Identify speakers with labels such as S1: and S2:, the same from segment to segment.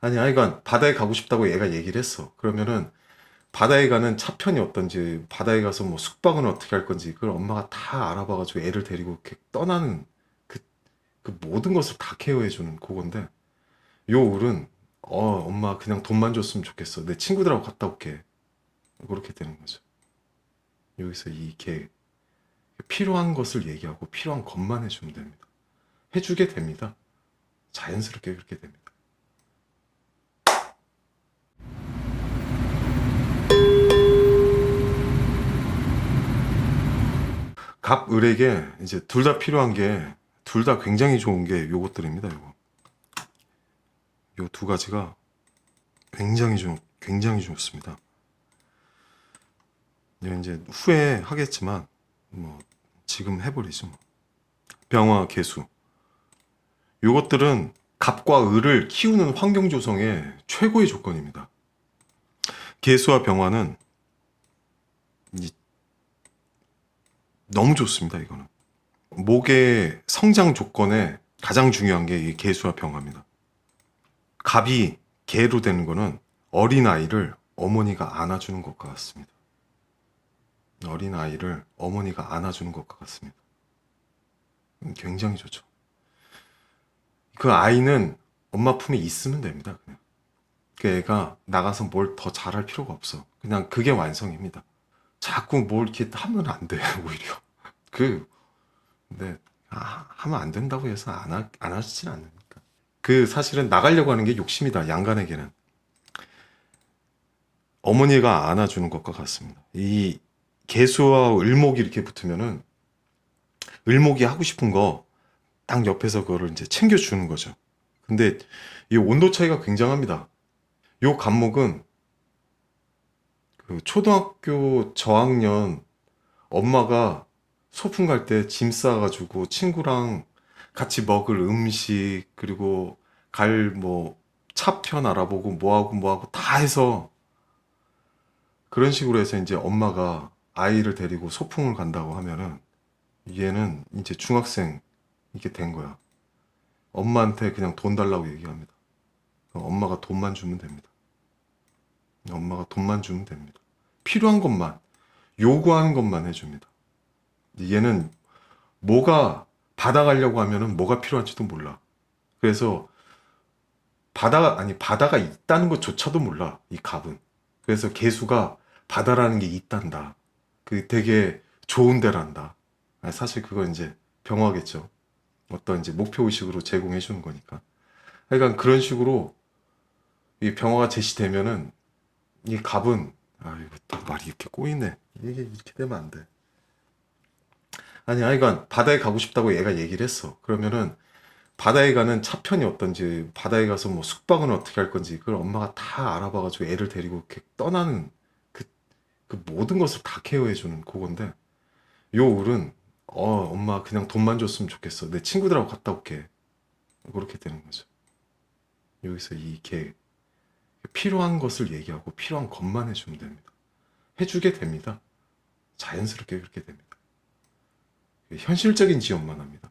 S1: 아니 아이가 바다에 가고 싶다고 얘가 얘기를 했어. 그러면은 바다에 가는 차편이 어떤지, 바다에 가서 뭐 숙박은 어떻게 할 건지, 그걸 엄마가 다 알아봐가지고 애를 데리고 이렇게 떠나는 그, 그 모든 것을 다 케어해 주는 그건데, 요 을은, 어, 엄마 그냥 돈만 줬으면 좋겠어. 내 친구들하고 갔다 올게. 그렇게 되는 거죠. 여기서 이게 필요한 것을 얘기하고 필요한 것만 해주면 됩니다. 해주게 됩니다. 자연스럽게 그렇게 됩니다. 갑 을에게 이제 둘 다 필요한 게 둘 다 굉장히 좋은 게 요것들입니다. 요거. 요 두 가지가 굉장히 좋 굉장히 좋습니다. 네, 이제 후에 하겠지만 뭐 지금 해버리죠. 뭐. 병화 개수. 요것들은 갑과 을을 키우는 환경 조성의 최고의 조건입니다. 개수와 병화는 이- 너무 좋습니다. 이거는 목의 성장 조건에 가장 중요한 게 이 개수와 병화입니다. 갑이 개로 되는 거는 어린 아이를 어머니가 안아주는 것과 같습니다. 어린 아이를 어머니가 안아주는 것과 같습니다. 음, 굉장히 좋죠. 그 아이는 엄마 품에 있으면 됩니다. 그냥. 그 애가 나가서 뭘 더 잘할 필요가 없어. 그냥 그게 완성입니다. 자꾸 뭘 이렇게 하면 안 돼, 오히려. 그, 근데, 아, 하면 안 된다고 해서 안, 하, 안 하시진 않으니까. 그 사실은 나가려고 하는 게 욕심이다, 양간에게는. 어머니가 안아주는 것과 같습니다. 이 개수와 을목이 이렇게 붙으면은, 을목이 하고 싶은 거 딱 옆에서 그거를 이제 챙겨주는 거죠. 근데 이 온도 차이가 굉장합니다. 요 간목은 그 초등학교 저학년 엄마가 소풍 갈 때 짐 싸가지고 친구랑 같이 먹을 음식 그리고 갈 뭐 차편 알아보고 뭐하고 뭐하고 다 해서 그런 식으로 해서 이제 엄마가 아이를 데리고 소풍을 간다고 하면은 얘는 이제 중학생 이게 된 거야. 엄마한테 그냥 돈 달라고 얘기합니다. 엄마가 돈만 주면 됩니다. 엄마가 돈만 주면 됩니다. 필요한 것만, 요구하는 것만 해줍니다. 얘는 뭐가 받아가려고 하면은 뭐가 필요한지도 몰라. 그래서 바다, 아니, 바다가 있다는 것조차도 몰라. 이 갑은. 그래서 개수가 바다라는 게 있단다. 그 되게 좋은 데란다. 아니, 사실 그건 이제 병화겠죠. 어떤 이제 목표 의식으로 제공해 주는 거니까. 그러니까 그런 식으로 이 병화가 제시되면은 이 갑은 아 이거 또 말이 이렇게 꼬이네. 이게 이렇게 되면 안 돼. 아니 아이가 바다에 가고 싶다고 얘가 얘기를 했어. 그러면은 바다에 가는 차편이 어떤지, 바다에 가서 뭐 숙박은 어떻게 할 건지, 그걸 엄마가 다 알아봐가지고 애를 데리고 이렇게 떠나는 그, 그 모든 것을 다 케어해주는 그건데, 요 을은, 어, 엄마 그냥 돈만 줬으면 좋겠어. 내 친구들하고 갔다 올게. 그렇게 되는 거죠. 여기서 이게 필요한 것을 얘기하고 필요한 것만 해주면 됩니다. 해주게 됩니다. 자연스럽게 그렇게 됩니다. 현실적인 지원만 합니다.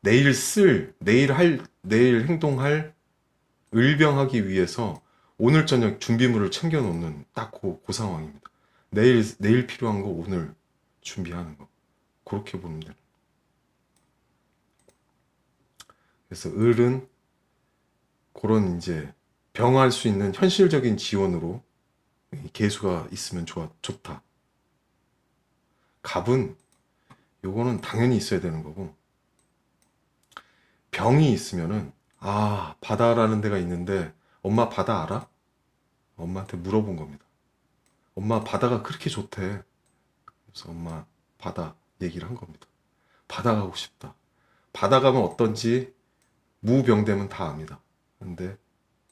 S1: 내일 쓸, 내일 할, 내일 행동할 을병하기 위해서 오늘 저녁 준비물을 챙겨 놓는 딱 그, 그 상황입니다. 내일, 내일 필요한 거 오늘 준비하는 거. 그렇게 보면 돼요. 그래서 을은 그런 이제 병할 수 있는 현실적인 지원으로 이 개수가 있으면 좋아, 좋다. 갑은 요거는 당연히 있어야 되는 거고 병이 있으면은 아 바다라는 데가 있는데 엄마 바다 알아? 엄마한테 물어본 겁니다. 엄마 바다가 그렇게 좋대. 그래서 엄마 바다 얘기를 한 겁니다. 바다 가고 싶다. 바다 가면 어떤지 무병되면 다 압니다. 근데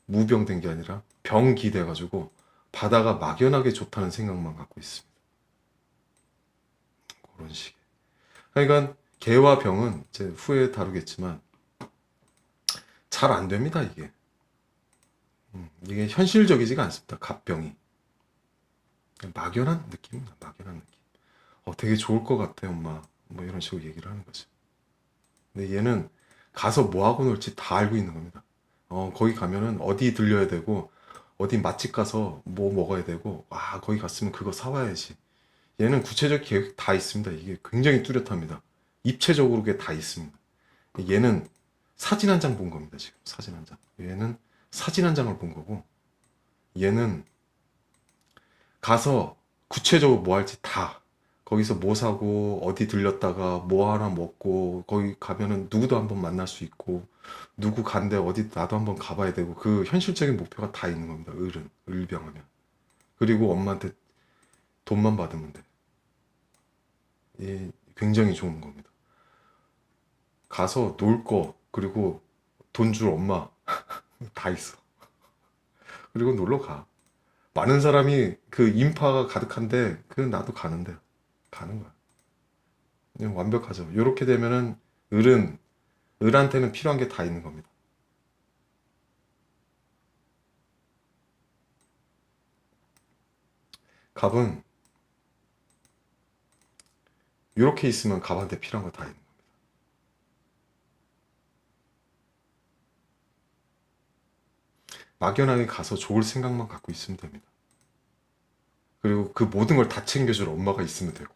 S1: 무병된 게 아니라 병기 돼가지고 바다가 막연하게 좋다는 생각만 갖고 있습니다. 그런 식의. 그러니까 개와 병은 이제 후에 다루겠지만 잘 안 됩니다 이게. 음, 이게 현실적이지가 않습니다. 갑병이 막연한 느낌입니다. 막연한 느낌. 어, 되게 좋을 것 같아 엄마. 뭐 이런 식으로 얘기를 하는 거지. 근데 얘는 가서 뭐 하고 놀지 다 알고 있는 겁니다. 어, 거기 가면은 어디 들려야 되고, 어디 맛집 가서 뭐 먹어야 되고, 아, 거기 갔으면 그거 사와야지. 얘는 구체적 계획 다 있습니다. 이게 굉장히 뚜렷합니다. 입체적으로 그게 다 있습니다. 얘는 사진 한 장 본 겁니다, 지금. 사진 한 장. 얘는 사진 한 장을 본 거고, 얘는 가서 구체적으로 뭐 할지 다 거기서 뭐 사고 어디 들렸다가 뭐 하나 먹고 거기 가면은 누구도 한번 만날 수 있고 누구 간데 어디 나도 한번 가봐야 되고 그 현실적인 목표가 다 있는 겁니다. 을은 을병하면 그리고 엄마한테 돈만 받으면 돼. 이 굉장히 좋은 겁니다. 가서 놀 거 그리고 돈 줄 엄마 다 있어. 그리고 놀러 가. 많은 사람이 그 인파가 가득한데 그 나도 가는데 가는 거야. 완벽하죠. 이렇게 되면은 을은 을한테는 필요한 게 다 있는 겁니다. 갑은 이렇게 있으면 갑한테 필요한 거 다 있는 겁니다. 막연하게 가서 좋을 생각만 갖고 있으면 됩니다. 그리고 그 모든 걸 다 챙겨줄 엄마가 있으면 되고.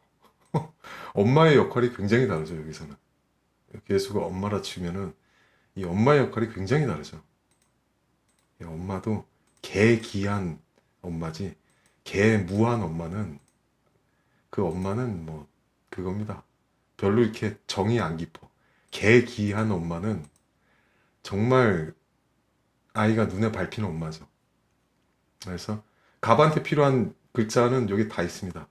S1: 엄마의 역할이 굉장히 다르죠, 여기서는. 예수가 엄마라 치면은 이 엄마의 역할이 굉장히 다르죠. 이 엄마도 개기한 엄마지, 개무한 엄마는 그 엄마는 뭐 그겁니다. 별로 이렇게 정이 안 깊어. 개기한 엄마는 정말 아이가 눈에 밟히는 엄마죠. 그래서 갑한테 필요한 글자는 여기 다 있습니다.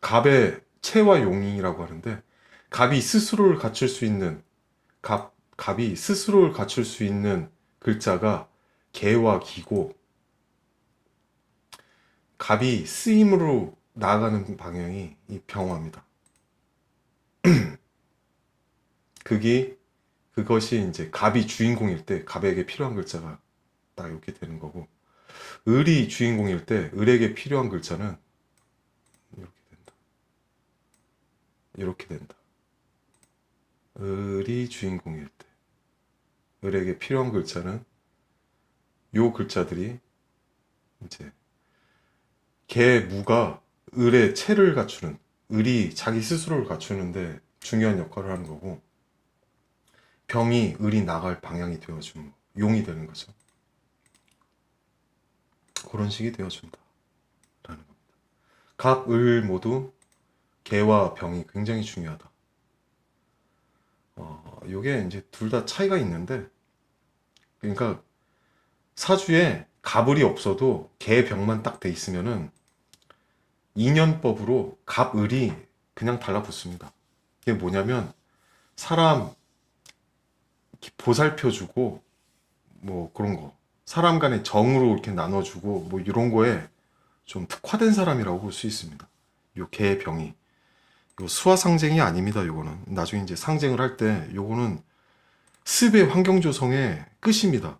S1: 갑의 채와 용이라고 하는데 갑이 스스로를 갖출 수 있는 갑 갑이 스스로를 갖출 수 있는 글자가 개와 기고 갑이 쓰임으로 나아가는 방향이 이 병화입니다. 그게 그것이 이제 갑이 주인공일 때 갑에게 필요한 글자가 딱 이렇게 되는 거고 을이 주인공일 때 을에게 필요한 글자는 이렇게 된다. 이렇게 된다. 을이 주인공일 때 을에게 필요한 글자는 요 글자들이 이제 개 무가 을의 체를 갖추는 을이 자기 스스로를 갖추는데 중요한 역할을 하는 거고 병이 을이 나갈 방향이 되어주는 거, 용이 되는 거죠. 그런 식이 되어준다. 라는 겁니다. 각 을 모두 개와 병이 굉장히 중요하다. 어, 요게 이제 둘 다 차이가 있는데, 그러니까 사주에 갑을이 없어도 개 병만 딱 돼 있으면은 인연법으로 갑을이 그냥 달라붙습니다. 이게 뭐냐면 사람 보살펴주고 뭐 그런 거 사람 간의 정으로 이렇게 나눠주고 뭐 이런 거에 좀 특화된 사람이라고 볼 수 있습니다. 요 개의 병이 요 수화 상쟁이 아닙니다. 요거는 나중에 이제 상쟁을 할 때 요거는 습의 환경 조성의 끝입니다.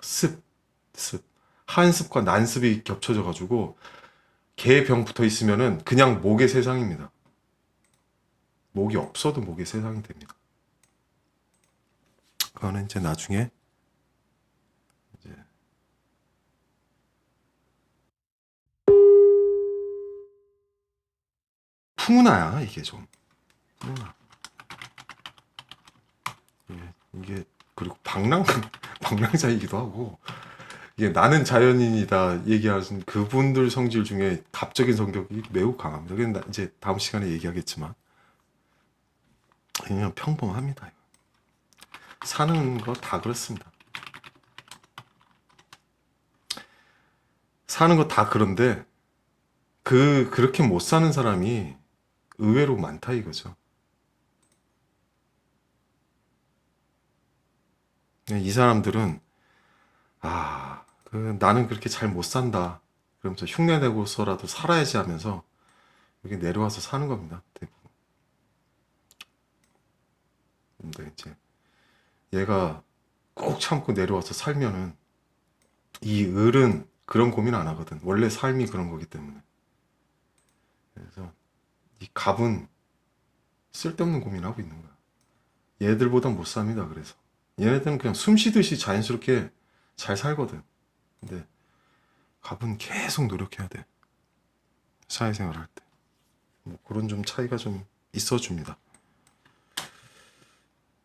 S1: 습, 습. 한습과 난습이 겹쳐져 가지고 개병 붙어 있으면은 그냥 목의 세상입니다. 목이 없어도 목의 세상이 됩니다. 그거는 이제 나중에 풍운아야 이게 좀 풍운아. 예, 이게 그리고 방랑 방랑자이기도 하고 이게 나는 자연인이다 얘기하신 그분들 성질 중에 갑적인 성격이 매우 강합니다. 그건 나- 이제 다음 시간에 얘기하겠지만 그냥 평범합니다. 사는 거 다 그렇습니다. 사는 거 다 그런데 그 그렇게 못 사는 사람이 의외로 많다 이거죠. 이 사람들은 아, 그 나는 그렇게 잘 못 산다. 그러면서 흉내 내고서라도 살아야지 하면서 여기 내려와서 사는 겁니다. 근데 이제 얘가 꼭 참고 내려와서 살면은 이 을은 그런 고민 안 하거든. 원래 삶이 그런 거기 때문에. 그래서 이 갑은 쓸데없는 고민하고 있는 거야. 얘들보다 못 삽니다. 그래서 얘네들은 그냥 숨 쉬듯이 자연스럽게 잘 살거든. 근데 갑은 계속 노력해야 돼. 사회생활 할 때. 뭐 그런 좀 차이가 좀 있어 줍니다.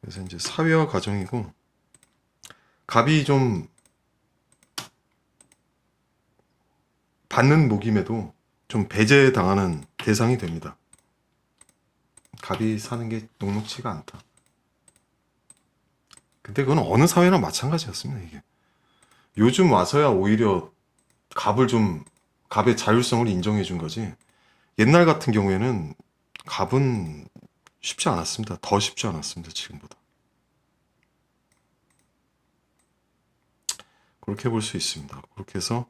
S1: 그래서 이제 사회화 과정이고 갑이 좀 받는 목임에도 좀 배제당하는 대상이 됩니다. 갑이 사는 게 녹록치가 않다. 근데 그건 어느 사회나 마찬가지였습니다, 이게. 요즘 와서야 오히려 갑을 좀, 갑의 자율성을 인정해 준 거지. 옛날 같은 경우에는 갑은 쉽지 않았습니다. 더 쉽지 않았습니다, 지금보다. 그렇게 볼 수 있습니다. 그렇게 해서,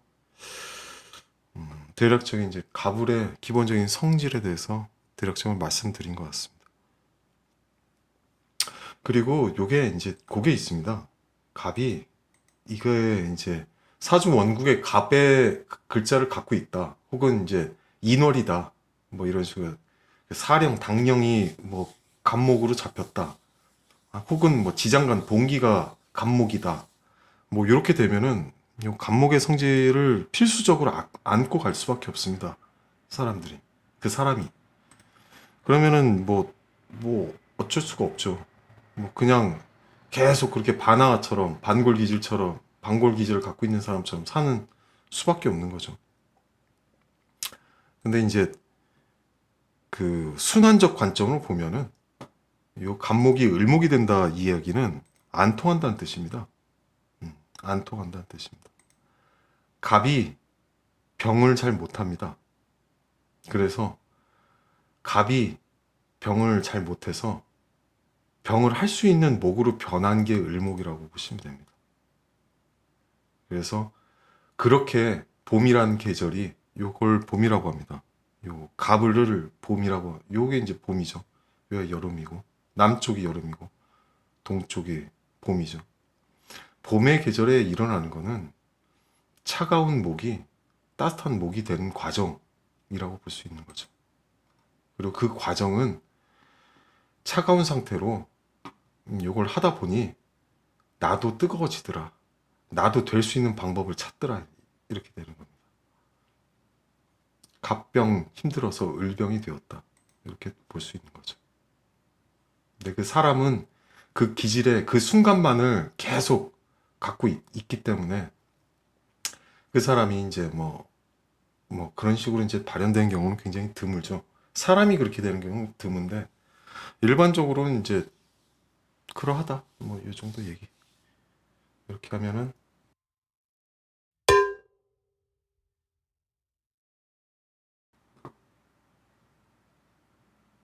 S1: 음, 대략적인 이제 가불의 기본적인 성질에 대해서 대략적으로 말씀드린 것 같습니다. 그리고 요게 이제 그게 있습니다. 갑이 이거에 이제 사주 원국의 갑의 글자를 갖고 있다. 혹은 이제 인월이다. 뭐 이런 식으로 사령, 당령이 뭐 갑목으로 잡혔다. 아, 혹은 뭐 지장간 봉기가 갑목이다. 뭐 이렇게 되면은 요 갑목의 성질을 필수적으로 아- 안고 갈 수밖에 없습니다. 사람들이 그 사람이 그러면은 뭐 뭐 어쩔 수가 없죠. 뭐 그냥 계속 그렇게 바나처럼 반골 기질처럼 반골 기질을 갖고 있는 사람처럼 사는 수밖에 없는 거죠. 근데 이제 그 순환적 관점으로 보면은 요 갑목이 을목이 된다 이 이야기는 안 통한다는 뜻입니다. 음, 안 통한다는 뜻입니다. 갑이 병을 잘 못합니다. 그래서 갑이 병을 잘 못해서 병을 할 수 있는 목으로 변한 게 을목이라고 보시면 됩니다. 그래서 그렇게 봄이라는 계절이 요걸 봄이라고 합니다. 요 가을을 봄이라고 요게 이제 봄이죠. 여기가 여름이고 남쪽이 여름이고 동쪽이 봄이죠. 봄의 계절에 일어나는 거는 차가운 목이 따뜻한 목이 되는 과정이라고 볼 수 있는 거죠. 그리고 그 과정은 차가운 상태로 음, 요걸 하다 보니 나도 뜨거워지더라. 나도 될 수 있는 방법을 찾더라. 이렇게 되는 겁니다. 갑병 힘들어서 을병이 되었다. 이렇게 볼 수 있는 거죠. 근데 그 사람은 그 기질의 그 순간만을 계속 갖고 있, 있기 때문에 그 사람이 이제 뭐, 뭐 그런 식으로 이제 발현된 경우는 굉장히 드물죠. 사람이 그렇게 되는 경우는 드문데 일반적으로는 이제 그러하다. 뭐 이 정도 얘기. 이렇게 하면은